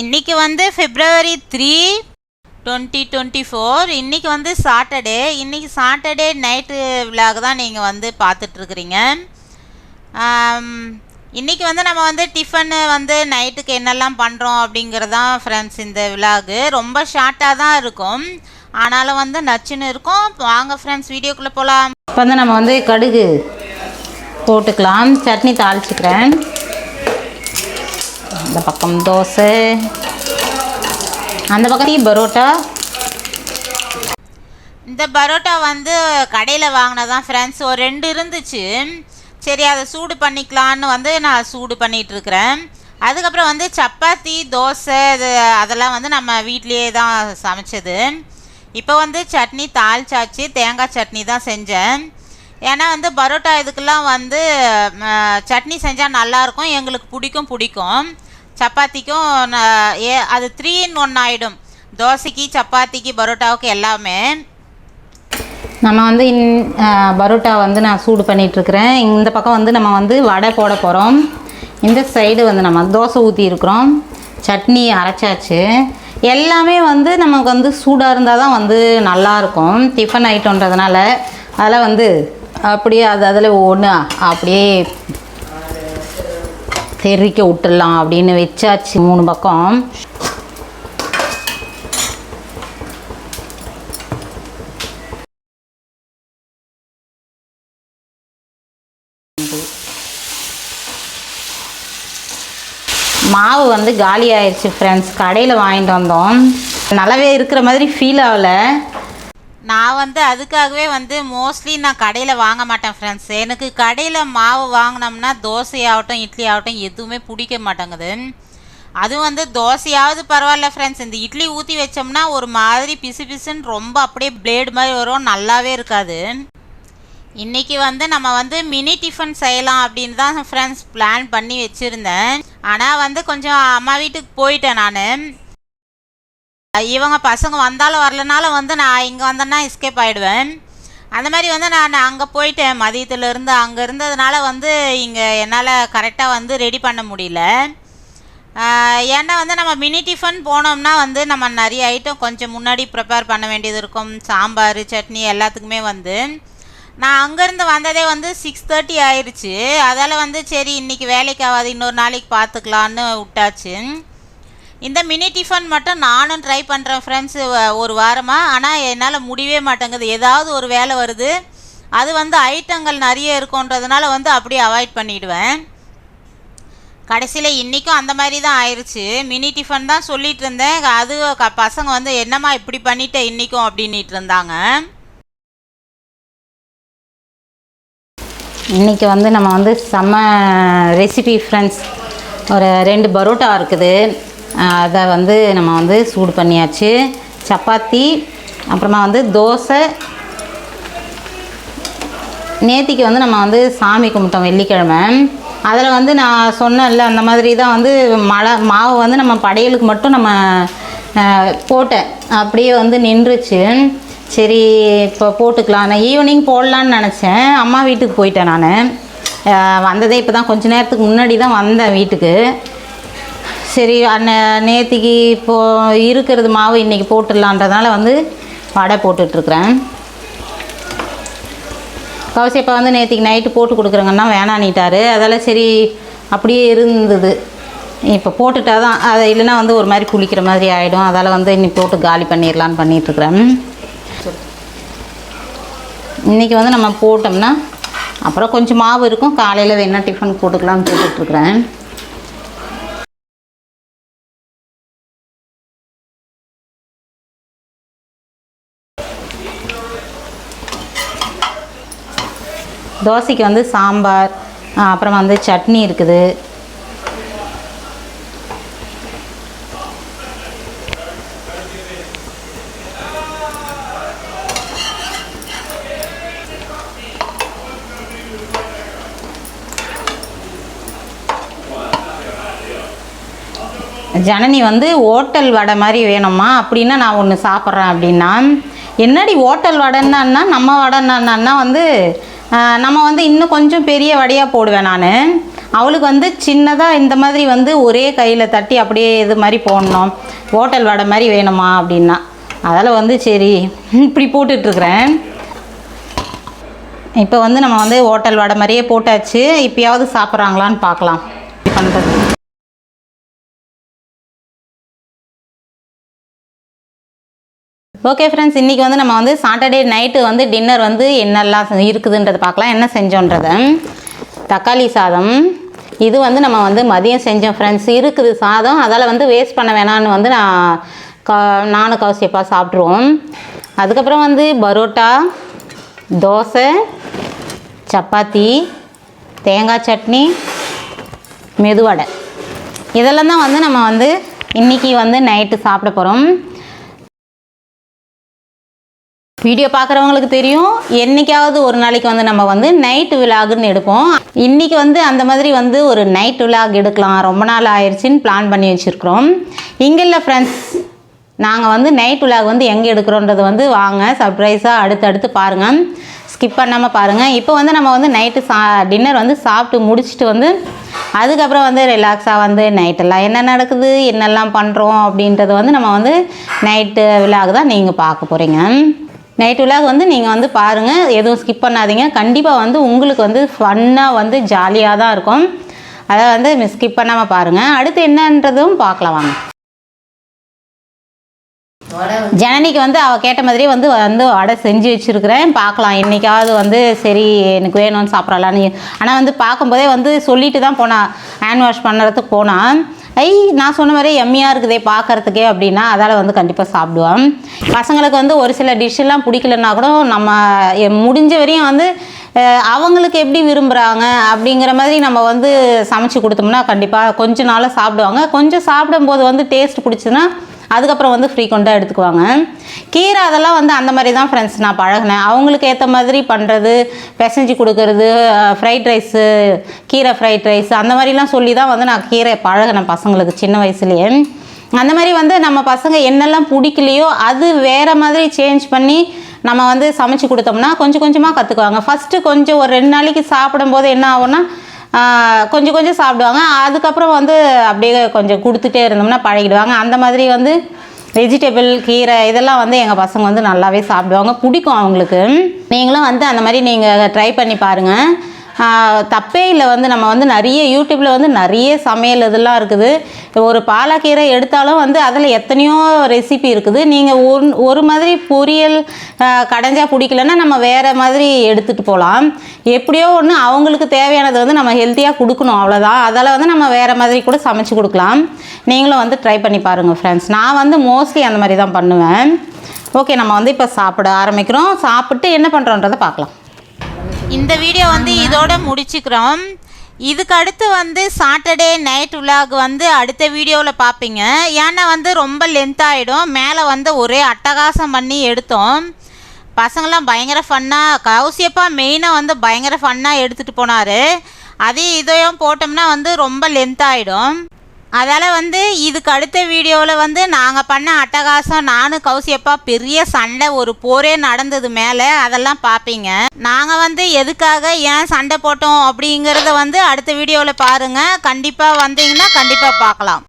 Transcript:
Friends வந்து February three twenty twenty four இன்றைக்கி வந்து சாட்டர்டே இன்றைக்கி சாட்டர்டே நைட்டு விழாக தான் நீங்கள் வந்து பார்த்துட்ருக்குறீங்க. இன்றைக்கி வந்து நம்ம வந்து டிஃபனு வந்து நைட்டுக்கு என்னெல்லாம் பண்ணுறோம் அப்படிங்கிறது தான் ஃப்ரெண்ட்ஸ் இந்த விழாகு ரொம்ப ஷார்ட்டாக தான் இருக்கும். ஆனாலும் வந்து நச்சுன்னு இருக்கும். வாங்க ஃப்ரெண்ட்ஸ் வீடியோக்குள்ளே போகலாம் இப்போ வந்து நம்ம வந்து கடுகு போட்டுக்கலாம். சட்னி தாளிச்சுக்கிறேன். இந்த பக்கம் தோசை. அந்த பக்கத்தையும் பரோட்டா. இந்த பரோட்டா வந்து கடையில் வாங்கினதான் ஃப்ரெண்ட்ஸ் ஒரு ரெண்டு இருந்துச்சு. சரி அதை சூடு பண்ணிக்கலான்னு வந்து நான் சூடு பண்ணிகிட்டுருக்குறேன் அதுக்கப்புறம் வந்து சப்பாத்தி தோசை இது அதெல்லாம் வந்து நம்ம வீட்லேயே தான் சமைச்சது. இப்போ வந்து சட்னி தாளிச்சாச்சு. தேங்காய் சட்னி தான் செஞ்சேன். ஏன்னா வந்து பரோட்டா இதுக்கெல்லாம் வந்து சட்னி செஞ்சால் நல்லாயிருக்கும் எங்களுக்கு பிடிக்கும் பிடிக்கும். சப்பாத்திக்கும் ஏ அது த்ரீ இன் ஒன் ஆகிடும் தோசைக்கு சப்பாத்திக்கு பரோட்டாவுக்கு எல்லாமே. நம்ம வந்து இன் பரோட்டா வந்து நான் சூடு பண்ணிகிட்ருக்கிறேன் இந்த பக்கம் வந்து நம்ம வந்து வடை போட போகிறோம் இந்த சைடு வந்து நம்ம தோசை ஊற்றி இருக்கிறோம். சட்னி அரைச்சாச்சு. எல்லாமே வந்து நமக்கு வந்து சூடாக இருந்தால் தான் வந்து நல்லாயிருக்கும் டிஃபன் ஐட்டம்ன்றதுனால அதெல்லாம் வந்து அப்படியே அது அதில் ஒன்று அப்படியே தெறிக்க விட்டுடலாம் அப்படின்னு வச்சாச்சு மூணு பக்கம். மாவு வந்து காலி ஆயிடுச்சு ஃப்ரெண்ட்ஸ் கடையில் வாங்கிட்டு வந்தோம். நல்லாவே இருக்கிற மாதிரி ஃபீல் ஆகலை. நான் வந்து அதுக்காகவே வந்து மோஸ்ட்லி நான் கடையில் வாங்க மாட்டேன் ஃப்ரெண்ட்ஸ் எனக்கு கடையில் மாவு வாங்கினோம்னா தோசை ஆகட்டும் இட்லி ஆகட்டும் எதுவுமே பிடிக்க மாட்டேங்குது. அதுவும் வந்து தோசையாவது பரவாயில்ல ஃப்ரெண்ட்ஸ் இந்த இட்லி ஊற்றி வச்சோம்னா ஒரு மாதிரி பிசு பிசுன்னு ரொம்ப அப்படியே பிளேடு மாதிரி வரும் நல்லாவே இருக்காது. இன்றைக்கி வந்து நம்ம வந்து மினி டிஃபன் செய்யலாம் அப்படின்னு தான் ஃப்ரெண்ட்ஸ் பிளான் பண்ணி வச்சுருந்தேன். ஆனால் வந்து கொஞ்சம் அம்மா வீட்டுக்கு போயிட்டேன் நான். இவங்க பசங்க வந்தாலும் வரலனாலும் வந்து நான் இங்கே வந்தேன்னா எஸ்கேப் ஆகிடுவேன் அந்த மாதிரி வந்து நான் அங்கே போயிட்டேன். மதியத்துலேருந்து அங்கே இருந்ததுனால வந்து இங்கே என்னால் கரெக்டாக வந்து ரெடி பண்ண முடியல. ஏன்னா வந்து நம்ம மினி டிஃபன் போனோம்னா வந்து நம்ம நிறைய ஐட்டம் கொஞ்சம் முன்னாடி ப்ரிப்பேர் பண்ண வேண்டியது இருக்கும். சாம்பார் சட்னி எல்லாத்துக்குமே வந்து. நான் அங்கேருந்து வந்ததே வந்து சிக்ஸ் தேர்ட்டி ஆயிடுச்சு அதால் வந்து சரி இன்றைக்கி வேலைக்கு ஆகாது இன்னொரு நாளைக்கு பார்த்துக்கலான்னு விட்டாச்சு. இந்த மினி டிஃபன் மட்டும் நானும் ட்ரை பண்ணுறேன் ஃப்ரெண்ட்ஸ் ஒரு வாரமாக ஆனால் என்னால் முடியவே மாட்டேங்குது. ஏதாவது ஒரு வேலை வருது அது வந்து ஐட்டங்கள் நிறைய இருக்குன்றதுனால வந்து அப்படியே அவாய்ட் பண்ணிவிடுவேன் கடைசியில் இன்றைக்கும் அந்த மாதிரி தான் ஆயிடுச்சு மினி டிஃபன் தான் சொல்லிட்டு இருந்தேன். அது க- பசங்க வந்து என்னம்மா இப்படி பண்ணிட்டேன் இன்றைக்கும் அப்படின்ட்டு இருந்தாங்க. இன்றைக்கி வந்து நம்ம வந்து செம்ம ரெசிபி ஃப்ரெண்ட்ஸ் ஒரு ரெண்டு பரோட்டா இருக்குது. அதை வந்து நம்ம வந்து சூடு பண்ணியாச்சு. சப்பாத்தி அப்புறமா வந்து தோசை. நேத்திக்கு வந்து நம்ம வந்து சாமி கும்பிட்டோம் வெள்ளிக்கிழமை. அதில் வந்து நான் சொன்னேன்ல அந்த மாதிரி தான் வந்து மழை மாவு வந்து நம்ம படையலுக்கு மட்டும் நம்ம போட்டேன். அப்படியே வந்து நின்றுச்சு. சரி இப்போ போட்டுக்கலாம். நான் ஈவினிங் போடலான்னு நினச்சேன். அம்மா வீட்டுக்கு போயிட்டேன் நான். வந்ததே இப்போ தான் கொஞ்ச நேரத்துக்கு முன்னாடி தான் வந்தேன் வீட்டுக்கு. சரி அன்ன நேத்திக்கு இப்போது இருக்கிறது மாவு இன்றைக்கி போட்டுடலான்றதுனால வந்து வடை போட்டுட்ருக்குறேன். கவசியப்பா வந்து நேற்றுக்கு நைட்டு போட்டு கொடுக்குறேங்கன்னா வேணான்னிட்டாரு. அதால் சரி அப்படியே இருந்தது. இப்போ போட்டுட்டா தான் அதை இல்லைன்னா வந்து ஒரு மாதிரி புளிக்கிற மாதிரி ஆகிடும் அதால் வந்து இன்னைக்கு போட்டு காலி பண்ணிடலான்னு பண்ணிகிட்ருக்குறேன் இன்றைக்கி வந்து நம்ம போட்டோம்னா அப்புறம் கொஞ்சம் மாவு இருக்கும். காலையில் வேணால் டிஃபன் போட்டுக்கலாம்னு போட்டுட்ருக்குறேன். தோசைக்கு வந்து சாம்பார் அப்புறம் வந்து சட்னி இருக்குது. ஜனனி வந்து ஓட்டல் வடை மாதிரி வேணுமா அப்படின்னா நான் ஒன்று சாப்பிட்றேன் அப்படின்னா என்னடி ஓட்டல் வடைன்னா நம்ம வடைன்னா வந்து நம்ம வந்து இன்னும் கொஞ்சம் பெரிய வடையாக போடுவேன் நான். அவளுக்கு வந்து சின்னதாக இந்த மாதிரி வந்து ஒரே கையில் தட்டி அப்படியே இது மாதிரி போடணும். ஓட்டல் வடை மாதிரி வேணுமா அப்படின்னா. அதால் வந்து சரி இப்படி போட்டுட்ருக்குறேன். இப்போ வந்து நம்ம வந்து ஹோட்டல் வடை மாதிரியே போட்டாச்சு. இப்போயாவது சாப்பிட்றாங்களான்னு பார்க்கலாம். பண்ணுறது ஓகே ஃப்ரெண்ட்ஸ் இன்றைக்கி வந்து நம்ம வந்து சாட்டர்டே நைட்டு வந்து டின்னர் வந்து என்னெல்லாம் இருக்குதுன்றது இருக்குதுன்றதை பார்க்கலாம். என்ன செஞ்சோன்றத. தக்காளி சாதம். இது வந்து நம்ம வந்து மதியம் செஞ்சோம் ஃப்ரெண்ட்ஸ் இருக்குது சாதம். அதால் வந்து வேஸ்ட் பண்ண வேணான்னு வந்து நான் க நானும் கௌசியப்பா சாப்பிட்ருவோம் அதுக்கப்புறம் வந்து பரோட்டா தோசை சப்பாத்தி தேங்காய் சட்னி மெதுவடை. இதெல்லாம் தான் வந்து நம்ம வந்து இன்றைக்கி வந்து நைட்டு சாப்பிட போகிறோம் வீடியோ பார்க்குறவங்களுக்கு தெரியும். என்னைக்காவது ஒரு நாளைக்கு வந்து நம்ம வந்து நைட்டு விலாகுன்னு எடுப்போம். இன்றைக்கி வந்து அந்த மாதிரி வந்து ஒரு நைட் விலாக் எடுக்கலாம். ரொம்ப நாள் ஆயிடுச்சின்னு பிளான் பண்ணி வச்சுருக்குறோம். இங்கே இல்லை ஃப்ரெண்ட்ஸ் நாங்கள் வந்து நைட் விலாக் வந்து எங்கே எடுக்கிறோன்றது வந்து வாங்க. சர்ப்ரைஸாக அடுத்து அடுத்து பாருங்கள் ஸ்கிப் பண்ணாமல் பாருங்கள் இப்போ வந்து நம்ம வந்து நைட்டு சா டின்னர் வந்து சாப்பிட்டு முடிச்சுட்டு வந்து அதுக்கப்புறம் வந்து ரிலாக்ஸாக வந்து நைட்டெல்லாம் என்ன நடக்குது என்னெல்லாம் பண்ணுறோம் அப்படின்றது வந்து நம்ம வந்து நைட்டு விலாக் தான் நீங்கள் பார்க்க போகிறீங்க நைட் விழாக் வந்து நீங்கள் வந்து பாருங்கள் எதுவும் ஸ்கிப் பண்ணாதீங்க. கண்டிப்பாக வந்து உங்களுக்கு வந்து ஃபன்னாக வந்து ஜாலியாக தான் இருக்கும். அதை வந்து ஸ்கிப் பண்ணாமல் பாருங்கள் அடுத்து என்னன்றதும் பார்க்கலாம் வாங்க. ஜனனிக்கு வந்து அவள் கேட்ட மாதிரியே வந்து வந்து வடை செஞ்சு வச்சுருக்கிறேன். பார்க்கலாம். என்றைக்காவது வந்து சரி எனக்கு வேணும்னு சாப்பிட்றலான்னு ஆனால் வந்து பார்க்கும்போதே வந்து சொல்லிட்டு தான் போனான் ஹேண்ட் வாஷ் பண்ணுறதுக்கு போனான் ஐ நான் சொன்ன மாதிரி எம்மியாக இருக்குதே பார்க்கறதுக்கே அப்படின்னா அதால் வந்து கண்டிப்பாக சாப்பிடுவேன். பசங்களுக்கு வந்து ஒரு சில டிஷ்ஷெல்லாம் பிடிக்கலன்னா கூட நம்ம முடிஞ்ச வரையும் வந்து அவங்களுக்கு எப்படி விரும்புகிறாங்க அப்படிங்கிற மாதிரி நம்ம வந்து சமைச்சு கொடுத்தோம்னா கண்டிப்பாக கொஞ்ச நாளாக சாப்பிடுவாங்க. கொஞ்சம் சாப்பிடும்போது வந்து டேஸ்ட் பிடிச்சதுன்னா அதுக்கப்புறம் வந்து ஃப்ரீக்வெண்ட்டாக எடுத்துக்குவாங்க. கீரை அதெல்லாம் வந்து அந்த மாதிரி தான் ஃப்ரெண்ட்ஸ் நான் பழகினேன். அவங்களுக்கு ஏற்ற மாதிரி பண்ணுறது பிசைஞ்சு கொடுக்கறது ஃப்ரைட் ரைஸு கீரை ஃப்ரைட் ரைஸ் அந்த மாதிரிலாம் சொல்லி தான் வந்து நான் கீரை பழகினேன் பசங்களுக்கு சின்ன வயசுலேயே. அந்த மாதிரி வந்து நம்ம பசங்க என்னெல்லாம் பிடிக்கலையோ அது வேறு மாதிரி சேஞ்ச் பண்ணி நம்ம வந்து சமைச்சு கொடுத்தோம்னா கொஞ்சம் கொஞ்சமாக கற்றுக்குவாங்க ஃபஸ்ட்டு கொஞ்சம் ஒரு ரெண்டு நாளைக்கு சாப்பிடும்போது என்ன ஆகும்னா கொஞ்சம் கொஞ்சம் சாப்பிடுவாங்க. அதுக்கப்புறம் வந்து அப்படியே கொஞ்சம் கொடுத்துட்டே இருந்தோம்னா பழகிடுவாங்க. அந்த மாதிரி வந்து வெஜிடபிள் கீரை இதெல்லாம் வந்து எங்கள் பசங்க வந்து நல்லாவே சாப்பிடுவாங்க. பிடிக்கும் அவங்களுக்கு. நீங்களும் வந்து அந்த மாதிரி நீங்கள் ட்ரை பண்ணி பாருங்கள் தப்பே இல்லை. வந்து நம்ம வந்து நிறைய யூடியூப்பில் வந்து நிறைய சமையல் இதெல்லாம் இருக்குது. ஒரு பாலக்கீரை எடுத்தாலும் வந்து அதில் எத்தனையோ ரெசிபி இருக்குது. நீங்கள் ஒரு ஒரு மாதிரி பொரியல் ஆஹ் கடைஞ்சா பிடிக்கலன்னா நம்ம வேறு மாதிரி எடுத்துகிட்டு போகலாம் எப்படியோ ஒன்று அவங்களுக்கு தேவையானது வந்து நம்ம ஹெல்த்தியாக கொடுக்கணும். அவ்வளோதான் அதில் வந்து நம்ம வேறு மாதிரி கூட சமைச்சு கொடுக்கலாம். நீங்களும் வந்து ட்ரை பண்ணி பாருங்கள் ஃப்ரெண்ட்ஸ் நான் வந்து மோஸ்ட்லி அந்த மாதிரி தான் பண்ணுவேன். ஓகே நம்ம வந்து இப்போ சாப்பிட ஆரம்பிக்கிறோம். சாப்பிட்டு என்ன பண்ணுறோன்றதை பார்க்கலாம். இந்த வீடியோ வந்து இதோட முடிச்சுக்கிறோம். இதுக்கு அடுத்து வந்து சாட்டர்டே நைட் விலாக் வந்து அடுத்த வீடியோவில் பார்ப்பீங்க ஏன்னா வந்து ரொம்ப லென்த் ஆகிடும் மேலே வந்து ஒரே அட்டகாசம் பண்ணி எடுத்தோம். பசங்களாம் பயங்கர ஃபன்னாக கௌசியப்பா மெயினாக வந்து பயங்கர ஃபன்னாக எடுத்துகிட்டு போனார். அதே இதையும் போட்டோம்னா வந்து ரொம்ப லென்த் ஆகிடும் அதால் வந்து இதுக்கு அடுத்த வீடியோவில் வந்து நாங்கள் பண்ண அட்டகாசம் நானும் கௌசியப்பா பெரிய சண்டை ஒரு போரே நடந்தது மேலே. அதெல்லாம் பார்ப்பீங்க நாங்கள் வந்து எதுக்காக ஏன் சண்டை போட்டோம் அப்படிங்கிறத வந்து அடுத்த வீடியோவில் பாருங்கள் கண்டிப்பாக வந்தீங்கன்னா கண்டிப்பாக பார்க்கலாம்